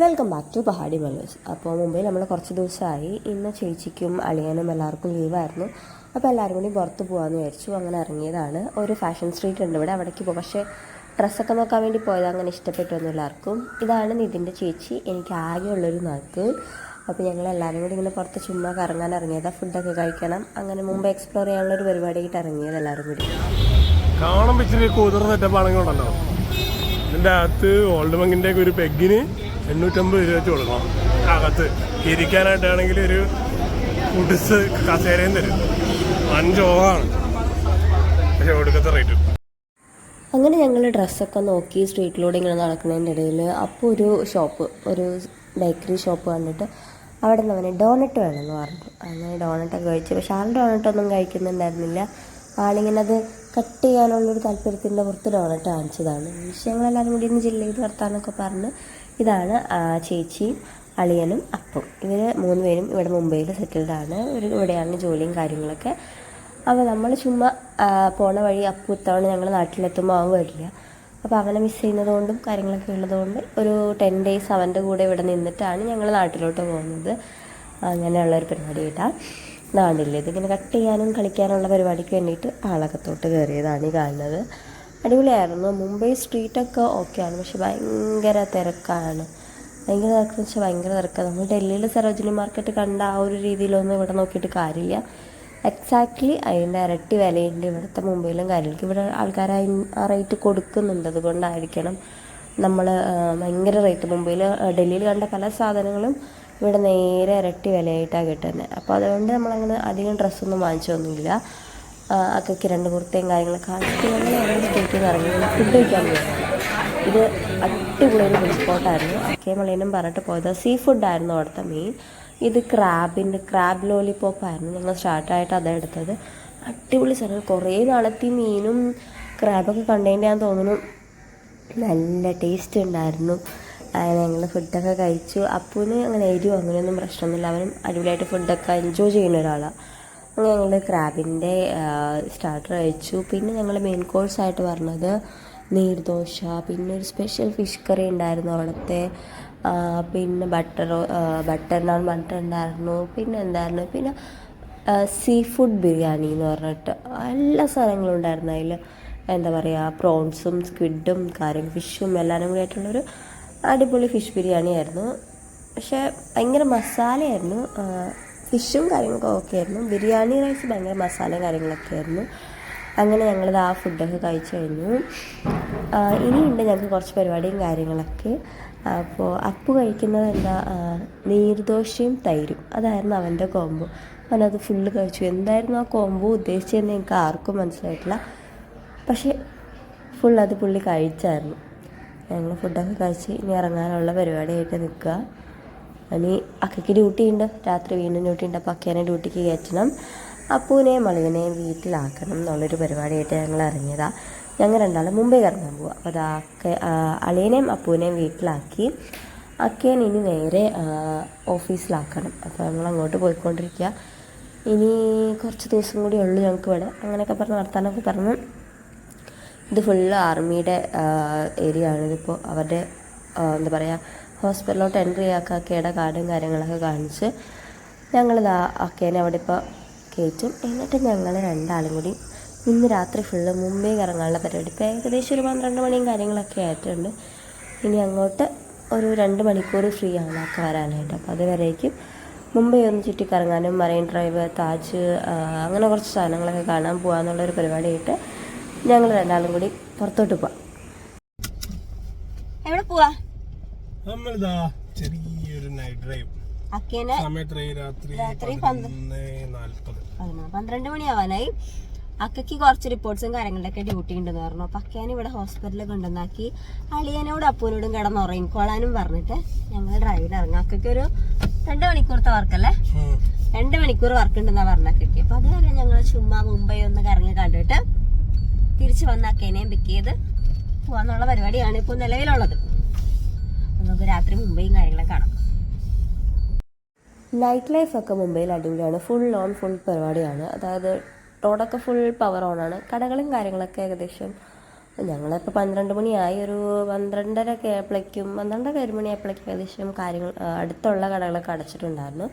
Welcome back to Pahadi മലേഴ്സ് അപ്പോൾ മുമ്പേ നമ്മൾ കുറച്ച് ദിവസമായി ഇന്ന് ചേച്ചിക്കും അളിയനും എല്ലാവർക്കും ലീവായിരുന്നു. അപ്പോൾ എല്ലാവരും കൂടി പുറത്ത് പോകാമെന്ന് വിചാരിച്ചു. അങ്ങനെ ഇറങ്ങിയതാണ്. ഒരു ഫാഷൻ സ്ട്രീറ്റ് ഉണ്ട് ഇവിടെ. അവിടേക്ക് പോകും പക്ഷേ ഡ്രസ്സൊക്കെ നോക്കാൻ വേണ്ടി പോയത്. അങ്ങനെ ഇഷ്ടപ്പെട്ടൊന്നും എല്ലാവർക്കും. ഇതാണ് നിതിന്റെ ചേച്ചി. എനിക്ക് ആകെയുള്ളൊരു നാക്ക്. അപ്പോൾ ഞങ്ങൾ എല്ലാവരും കൂടി ഇങ്ങനെ പുറത്ത് ചുമ്മാ കറങ്ങാൻ ഇറങ്ങിയതാണ് ഫുഡൊക്കെ കഴിക്കണം. അങ്ങനെ മുമ്പ് എക്സ്പ്ലോർ ചെയ്യാനുള്ള ഒരു പരിപാടിയായിട്ട് ഇറങ്ങിയത് എല്ലാവരും കൂടി. കാണാൻ ഇച്ചിരി കുതിർന്നിട്ട് പണങ്ങളുണ്ടല്ലോ ഇതിന്റെ അകത്ത് ഓൾഡ് മങ്ങിന്റെ ഒരു പെഗിന് എണ്ണൂറ്റമ്പത് രൂപ വെച്ച് കൊടുക്കണം. അകത്ത് ഇരിക്കാനായിട്ടാണെങ്കിൽ ഒരു കുടിസ് കസേരയും തരും. അഞ്ചോഹാണ് പക്ഷെ ഒടുക്കത്തെ റേറ്റ് അങ്ങനെ ഞങ്ങൾ ഡ്രസ്സൊക്കെ നോക്കി സ്ട്രീറ്റിലൂടെ ഇങ്ങനെ നടക്കുന്നതിന്റെ ഇടയിൽ അപ്പോൾ ഒരു ഷോപ്പ് ഒരു ബേക്കറി ഷോപ്പ് കണ്ടിട്ട് അവിടെ നിന്ന് അവന് ഡോണറ്റ് വേണമെന്ന് പറഞ്ഞു. അങ്ങനെ ഡോണറ്റൊക്കെ കഴിച്ചു. പക്ഷെ ആൾ ഡോണറ്റൊന്നും കഴിക്കുന്നുണ്ടായിരുന്നില്ല. ആളിങ്ങനെ അത് കട്ട് ചെയ്യാനുള്ളൊരു താല്പര്യത്തിന്റെ പുറത്ത് ഡോണറ്റ് കാണിച്ചതാണ് പക്ഷേ ഞങ്ങളെല്ലാവരും കൂടി ഇന്ന് ജില്ലയിൽ വർത്താനൊക്കെ പറഞ്ഞ് ഇതാണ് ചേച്ചി ചേച്ചിയും അളിയനും അപ്പം. ഇവർ മൂന്ന് പേരും ഇവിടെ മുംബൈയിൽ സെറ്റിൽഡാണ്. ഇവർ ഇവിടെയാണ് ജോലിയും കാര്യങ്ങളൊക്കെ. അപ്പോൾ നമ്മൾ ചുമ്മാ പോണ വഴി അപ്പു ഇത്തവണ ഞങ്ങൾ നാട്ടിലെത്തുമ്പോൾ അവൻ വരില്ല. അപ്പോൾ അവനെ മിസ് ചെയ്യുന്നതുകൊണ്ടും കാര്യങ്ങളൊക്കെ ഉള്ളതുകൊണ്ട് ഒരു ടെൻ ഡേയ്സ് അവന്റെ കൂടെ ഇവിടെ നിന്നിട്ടാണ് ഞങ്ങൾ നാട്ടിലോട്ട് പോകുന്നത്. അങ്ങനെയുള്ള ഒരു പരിപാടി കേട്ടാ നാടില്ലേ. ഇതിങ്ങനെ കട്ട് ചെയ്യാനും കളിക്കാനുള്ള പരിപാടിക്ക് വേണ്ടിയിട്ട് ആളകത്തോട്ട് കയറിയതാണ് ഈ കാണുന്നത്. അടിപൊളിയായിരുന്നു. മുംബൈ സ്ട്രീറ്റൊക്കെ ഓക്കെയാണ് പക്ഷെ ഭയങ്കര തിരക്കാണ്. ഭയങ്കര തിരക്കെന്ന് വെച്ചാൽ ഭയങ്കര തിരക്കാണ്. നമ്മൾ ഡൽഹിയിൽ സരോജിനി മാർക്കറ്റ് കണ്ട ആ ഒരു രീതിയിലൊന്നും ഇവിടെ നോക്കിയിട്ട് കാര്യമില്ല. എക്സാക്ട്ലി അതിന്റെ ഇരട്ടി വിലയുണ്ട് ഇവിടുത്തെ മുംബൈയിലും കാര്യങ്ങൾക്ക് ഇവിടെ ആൾക്കാർ ആ റേറ്റ് കൊടുക്കുന്നുണ്ട്. അതുകൊണ്ടായിരിക്കണം നമ്മൾ ഭയങ്കര റേറ്റ് മുംബൈയിൽ ഡൽഹിയിൽ കണ്ട പല സാധനങ്ങളും ഇവിടെ നേരെ ഇരട്ടി വിലയായിട്ടാണ് കിട്ടുന്നത് അപ്പോൾ അതുകൊണ്ട് നമ്മളങ്ങനെ അധികം ഡ്രസ്സൊന്നും വാങ്ങിച്ചൊന്നുമില്ല. അക്കൊക്കെ രണ്ട് കുർത്തയും കാര്യങ്ങളൊക്കെ ആയിട്ട് ഞങ്ങൾ ഞങ്ങൾ സ്റ്റേറ്റിൽ ഇറങ്ങി ഫുഡ് കഴിക്കാൻ പോയിരുന്നു ഇത് അടിപൊളി ഒരു ഫുഡ് സ്പോട്ടായിരുന്നു അക്കേ മളീനും പറഞ്ഞിട്ട് പോയത്. സീ ഫുഡായിരുന്നു അവിടുത്തെ മെയിൻ ഇത് ക്രാബിന്റെ ക്രാബ് ലോലിപോപ്പ് ആയിരുന്നു. ഞങ്ങൾ സ്റ്റാർട്ടായിട്ട് അതാ എടുത്തത്. അടിപൊളി സ്ഥലം കുറേ നാളത്തെ മീനും ക്രാബൊക്കെ കണ്ടതിന്റെ ഞാൻ തോന്നുന്നു. നല്ല ടേസ്റ്റ് ഉണ്ടായിരുന്നു. ഞങ്ങൾ ഫുഡൊക്കെ കഴിച്ചു. അപ്പൂന് അങ്ങനെ എരിവോ അങ്ങനെയൊന്നും പ്രശ്നമൊന്നുമില്ല. അവനും അടിപൊളിയായിട്ട് ഫുഡൊക്കെ എൻജോയ് ചെയ്യുന്ന ഒരാളാണ് അങ്ങനെ ഞങ്ങൾ ക്രാബിന്റെ സ്റ്റാർട്ടർ കഴിച്ചു. പിന്നെ ഞങ്ങൾ മെയിൻ കോഴ്സായിട്ട് പറഞ്ഞത് നീർദോശ പിന്നെ ഒരു സ്പെഷ്യൽ ഫിഷ് കറി ഉണ്ടായിരുന്നു അവിടുത്തെ. പിന്നെ ബട്ടർ ബട്ടർ നാൺ ബട്ടർ ഉണ്ടായിരുന്നു. പിന്നെ എന്തായിരുന്നു? പിന്നെ സീ ഫുഡ് ബിരിയാണി എന്ന് പറഞ്ഞിട്ട് എല്ലാ സാധനങ്ങളും ഉണ്ടായിരുന്നു അതിൽ. എന്താ പറയുക പ്രോൺസും സ്ക്വിഡും കാര്യം ഫിഷും എല്ലാവരും കൂടി ആയിട്ടുള്ളൊരു അടിപൊളി ഫിഷ് ബിരിയാണി ആയിരുന്നു. പക്ഷേ ഭയങ്കര മസാലയായിരുന്നു. ഫിഷും കാര്യങ്ങളൊക്കെ ഓക്കെ ആയിരുന്നു. ബിരിയാണി റൈസ് ഭയങ്കര മസാലയും കാര്യങ്ങളൊക്കെ ആയിരുന്നു. അങ്ങനെ ഞങ്ങളിത് ആ ഫുഡൊക്കെ കഴിച്ചു കഴിഞ്ഞു. ഇനിയുണ്ട് ഞങ്ങൾക്ക് കുറച്ച് പരിപാടിയും കാര്യങ്ങളൊക്കെ. അപ്പോൾ അപ്പു കഴിക്കുന്നത് എന്താ? നീർദോശയും തൈരും. അതായിരുന്നു അവന്റെ കോംബോ അവനത് ഫുള്ള് കഴിച്ചു. എന്തായിരുന്നു ആ കോംബോ ഉദ്ദേശിച്ചതെന്ന് എനിക്ക് ആർക്കും മനസ്സിലായിട്ടില്ല. പക്ഷേ ഫുൾ അത് പുള്ളി കഴിച്ചായിരുന്നു. ഞങ്ങൾ ഫുഡൊക്കെ കഴിച്ച് ഇനി ഇറങ്ങാനുള്ള പരിപാടിയായിട്ട് നിൽക്കുക. ഇനി അക്കയ്ക്ക് ഡ്യൂട്ടി ഉണ്ട്. രാത്രി വീണ്ടും ഡ്യൂട്ടി ഉണ്ട്. അപ്പോൾ അക്കേനെ ഡ്യൂട്ടിക്ക് കയറ്റണം. അപ്പൂനെയും മളുവിനെയും വീട്ടിലാക്കണം എന്നുള്ളൊരു പരിപാടിയായിട്ട് ഞങ്ങൾ ഇറങ്ങിയതാണ് ഞങ്ങൾ രണ്ടാളും മുംബൈ കറങ്ങാൻ പോവുക അപ്പോൾ അത് അക്ക അളിയനെയും അപ്പൂനെയും വീട്ടിലാക്കി. അക്കേനെ ഇനി നേരെ ഓഫീസിലാക്കണം. അപ്പോൾ ഞങ്ങൾ അങ്ങോട്ട് പോയിക്കൊണ്ടിരിക്കുക ഇനി കുറച്ച് ദിവസം കൂടി ഉള്ളൂ ഞങ്ങൾക്ക് ഇവിടെ. അങ്ങനെയൊക്കെ പറഞ്ഞ് വർത്താനമൊക്കെ പറഞ്ഞു ഇത് ഫുള്ള് ആർമിയുടെ ഏരിയ ആണ് ഇതിപ്പോൾ അവരുടെ എന്താ പറയുക ഹോസ്പിറ്റലിലോട്ട് എൻട്രി ആക്കുക അക്കയുടെ കാർഡും കാര്യങ്ങളൊക്കെ കാണിച്ച് ഞങ്ങളിതാ അക്കേനെ അവിടെ ഇപ്പോൾ കയറ്റും എന്നിട്ട് ഞങ്ങൾ രണ്ടാളും കൂടി ഇന്ന് രാത്രി ഫുള്ള് മുംബൈ കറങ്ങാനുള്ള പരിപാടി. ഇപ്പോൾ ഏകദേശം ഒരു പന്ത്രണ്ട് മണിയും കാര്യങ്ങളൊക്കെ ആയിട്ടുണ്ട്. ഇനി അങ്ങോട്ട് ഒരു രണ്ട് മണിക്കൂർ ഫ്രീ ആണ് ഒക്കെ വരാനായിട്ട്. അപ്പോൾ അതുവരേക്കും മുംബൈ ഒന്ന് ചുറ്റിക്കറങ്ങാനും മറൈൻ ഡ്രൈവ് താജ് അങ്ങനെ കുറച്ച് സാധനങ്ങളൊക്കെ കാണാൻ പോകാമെന്നുള്ളൊരു പരിപാടിയായിട്ട് ഞങ്ങൾ രണ്ടാളും കൂടി പുറത്തോട്ട് പോവാം. എവിടെ പോവാ? നമ്മളിതാ ചെറിയൊരു നൈറ്റ് ഡ്രൈവ് രാത്രി പന്ത്രണ്ട് മണിയാവാനായി. അക്കയ്ക്ക് കുറച്ച് റിപ്പോർട്ട്സും കാര്യങ്ങളൊക്കെ ഡ്യൂട്ടി ഉണ്ടെന്ന് പറഞ്ഞു. അപ്പൊ അക്കേനെ ഇവിടെ ഹോസ്പിറ്റലിൽ കൊണ്ടുവന്നാക്കി. അളിയനോടും അപ്പൂനോടും കിടന്ന് ഉറങ്ങിക്കോളാനും പറഞ്ഞിട്ട് ഞങ്ങൾ ഡ്രൈവിൽ ഇറങ്ങും. അക്കയ്ക്ക് ഒരു രണ്ട് മണിക്കൂറത്തെ വർക്കല്ലേ. രണ്ട് മണിക്കൂർ വർക്ക് ഉണ്ടെന്നാ പറഞ്ഞ അക്കയ്ക്ക്. അപ്പൊ അതുവരെ ഞങ്ങൾ ചുമ്മാ മുംബൈ ഒന്ന് കറങ്ങി കണ്ടിട്ട് തിരിച്ചു വന്ന അക്കേനെയും പിക്ക് ചെയ്ത് പോവാന്നുള്ള പരിപാടിയാണ് ഇപ്പോൾ നിലവിലുള്ളത്. നമുക്ക് രാത്രി മുംബൈയും കാര്യങ്ങളൊക്കെ കാണാം. നൈറ്റ് ലൈഫൊക്കെ മുംബൈയിൽ അടിപൊളിയാണ്. ഫുൾ ഓൺ ഫുൾ പരിപാടിയാണ്. അതായത് റോഡൊക്കെ ഫുൾ പവർ ഓൺ ആണ്. കടകളും കാര്യങ്ങളൊക്കെ ഏകദേശം ഞങ്ങളിപ്പോൾ പന്ത്രണ്ട് മണിയായി. ഒരു പന്ത്രണ്ടര ഒക്കെ ആയപ്പോഴേക്കും പന്ത്രണ്ടര ഒരു മണി ആയപ്പോഴേക്കും ഏകദേശം കാര്യങ്ങൾ അടുത്തുള്ള കടകളൊക്കെ അടച്ചിട്ടുണ്ടായിരുന്നു.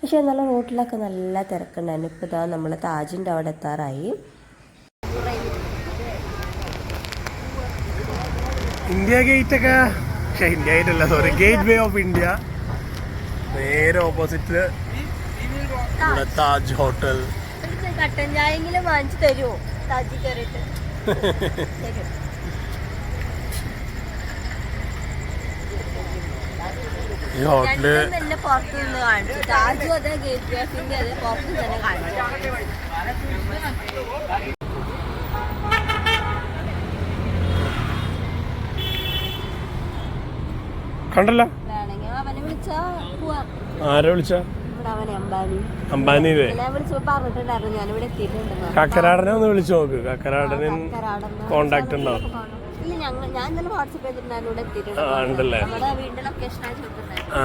പക്ഷേ എന്നാലും റോട്ടിലൊക്കെ നല്ല തിരക്കുണ്ടായിരുന്നു. ഇപ്പോൾ ഇതാ നമ്മൾ താജിന്റെ അവിടെ എത്താറായി. ഇന്ത്യ ഗേറ്റ് ഒക്കെ പക്ഷേ ഗേറ്റ് അല്ല sorry gateway of India നേരെ ഓപ്പോസിറ്റ് ഇവിടെ താജ് ഹോട്ടൽ കട്ടൻ ചായെങ്കിലും വാങ്ങിച്ചു തരുമോ താജി കയറിയിട്ട്. ഈ ഹോട്ടൽ താജും അതെ ഗേറ്റ് വേ ഓഫ് ഇന്ത്യ അതെ പുറത്തു തന്നെ കാണിച്ചു. കണ്ടല്ലോ. ആരെ വിളിച്ച? അംബാനിയിലെ. കക്കരാടനെ ഒന്ന് വിളിച്ചു നോക്ക്. കക്കരാടനെ കോണ്ടാക്ട് ഉണ്ടോ? ഇല്ല ഞങ്ങൾ ഞാൻ ഇന്നലെ വാട്സപ്പ് ചെയ്തിട്ടുണ്ടായിരുന്നു ഇവിടെ എത്തിയിട്ടുണ്ട് ആ ഉണ്ടല്ലേ? ആ.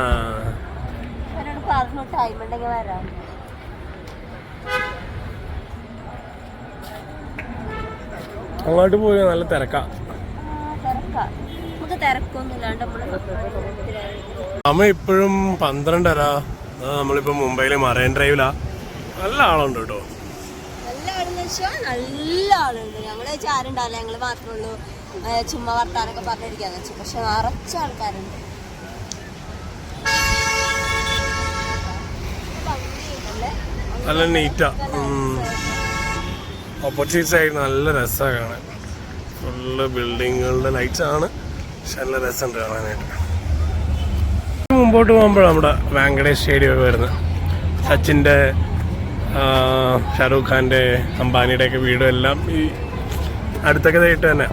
അങ്ങോട്ട് പോയി നല്ല തിരക്കാ. തിരക്കാം. നമുക്ക് തിരക്കൊന്നും നമ്മൾ ഇപ്പോഴും പന്ത്രണ്ടര. നമ്മളിപ്പോ മുംബൈയിലെ മറൈൻ ഡ്രൈവിലാ. നല്ല ആളുണ്ട് കേട്ടോ. നല്ല ആളെന്ന് വെച്ചാൽ നല്ല ആളുണ്ട്. ഞങ്ങൾ വെച്ചാൽ ആരുണ്ടാവില്ല ഞങ്ങൾ മാത്രമേ ഉള്ളൂ. ചുമ്മാ വർത്താനൊക്കെ പറഞ്ഞിരിക്കാന്ന് വെച്ചു പക്ഷെ നിറച്ച ആൾക്കാരുണ്ട്? നല്ല നീറ്റാ ഓപ്പോസിറ്റ് സൈഡ് നല്ല രസമാണ് കാണാൻ. ഫുള്ള് ബിൽഡിങ്ങുകളുടെ ലൈറ്റ്സ് ആണ്. നല്ല രസമുണ്ട് കാണാനായിട്ട്. മുമ്പോട്ട് പോകുമ്പോഴാണ് നമ്മുടെ വാങ്കടേഷ് സ്റ്റേഡിയം വരുന്നത് സച്ചിന്റെ ഷാറൂഖ് ഖാന്റെ അംബാനിയുടെ ഒക്കെ വീടും എല്ലാം ഈ അടുത്തൊക്കെ ആയിട്ട് തന്നെ.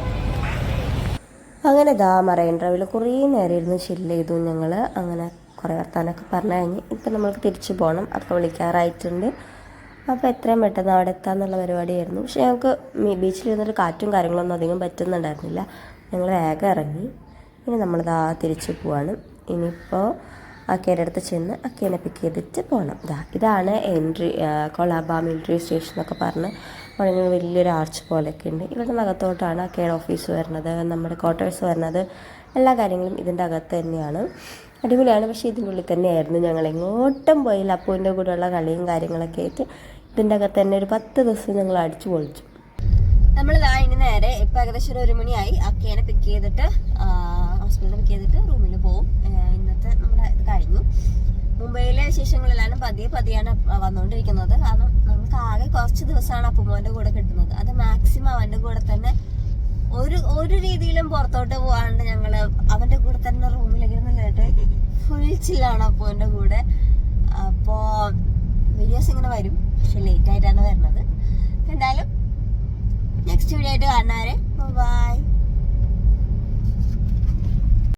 അങ്ങനെ ദാ മറൈൻ ഡ്രൈവിൽ കുറേ നേരം ഇരുന്ന് ചില്ല് ചെയ്തു ഞങ്ങൾ അങ്ങനെ കുറേ വർത്താനൊക്കെ പറഞ്ഞു കഴിഞ്ഞ് ഇപ്പം നമ്മൾക്ക് തിരിച്ചു പോകണം അപ്പോൾ വിളിക്കാറായിട്ടുണ്ട്. അപ്പോൾ എത്രയും പെട്ടെന്ന് അവിടെ എത്താന്നുള്ള പരിപാടിയായിരുന്നു. പക്ഷേ ഞങ്ങൾക്ക് ബീച്ചിൽ ഇരുന്നിട്ട് കാറ്റും കാര്യങ്ങളൊന്നും അധികം പറ്റുന്നുണ്ടായിരുന്നില്ല. ഞങ്ങൾ വേഗം ഇറങ്ങി. ഇനി നമ്മളിതാ തിരിച്ചു പോവാണ്. ഇനിയിപ്പോൾ അക്കേന്റെ അടുത്ത് ചെന്ന് അക്കേനെ പിക്ക് ചെയ്തിട്ട് പോകണം ഇതാ ഇതാണ് എൻട്രി കൊളാബാം എൻട്രി സ്റ്റേഷൻ എന്നൊക്കെ പറഞ്ഞ് ഇങ്ങനെ വലിയൊരു ആർച്ച് പോലെയൊക്കെ ഉണ്ട്. ഇവിടെ അകത്തോട്ടാണ് അക്കേയുടെ ഓഫീസ് വരുന്നത് നമ്മുടെ ക്വാർട്ടേഴ്സ് വരുന്നത്. എല്ലാ കാര്യങ്ങളും ഇതിന്റെ അകത്ത് തന്നെയാണ്. അടിപൊളിയാണ്. പക്ഷേ ഇതിന്റെ ഉള്ളിൽ തന്നെയായിരുന്നു ഞങ്ങൾ എങ്ങോട്ടും പോയില്ല. അപ്പൂന്റെ കൂടെയുള്ള കളിയും കാര്യങ്ങളൊക്കെ ആയിട്ട് ഇതിന്റെ അകത്ത് തന്നെ ഒരു പത്ത് ദിവസം ഞങ്ങൾ അടിച്ചു പൊളിച്ചു. നമ്മൾ ഇനി നേരെ ഇപ്പൊ ഏകദേശം ഒരു മണിയായി അക്കേനെ പിക്ക് ചെയ്തിട്ട് ഹോസ്പിറ്റലിൽ പിക്ക് ചെയ്തിട്ട് റൂമിൽ പോവും. ഇന്നത്തെ നമ്മുടെ ഇത് കഴിഞ്ഞു. മുംബൈയിലെ വിശേഷങ്ങളെല്ലാം പതിയെ പതിയാണ് വന്നുകൊണ്ടിരിക്കുന്നത് കാരണം നമുക്ക് ആകെ കുറച്ച് ദിവസമാണ് അപ്പുമോന്റെ കൂടെ കിട്ടുന്നത്. അത് മാക്സിമം അവന്റെ കൂടെ തന്നെ ഒരു ഒരു രീതിയിലും പുറത്തോട്ട് പോകാണ്ട് ഞങ്ങൾ അവന്റെ കൂടെ തന്നെ റൂമിലേക്ക് ഇരുന്നിട്ട് ഫുൾ ചില്ലാണ് അപ്പുവിന്റെ കൂടെ. അപ്പോ വീഡിയോസ് ഇങ്ങനെ വരും. പക്ഷെ ലേറ്റ് ആയിട്ടാണ് വരുന്നത്. എന്തായാലും നെക്സ്റ്റ് വീഡിയോ ആയിട്ട് കാണാറ് ബൈ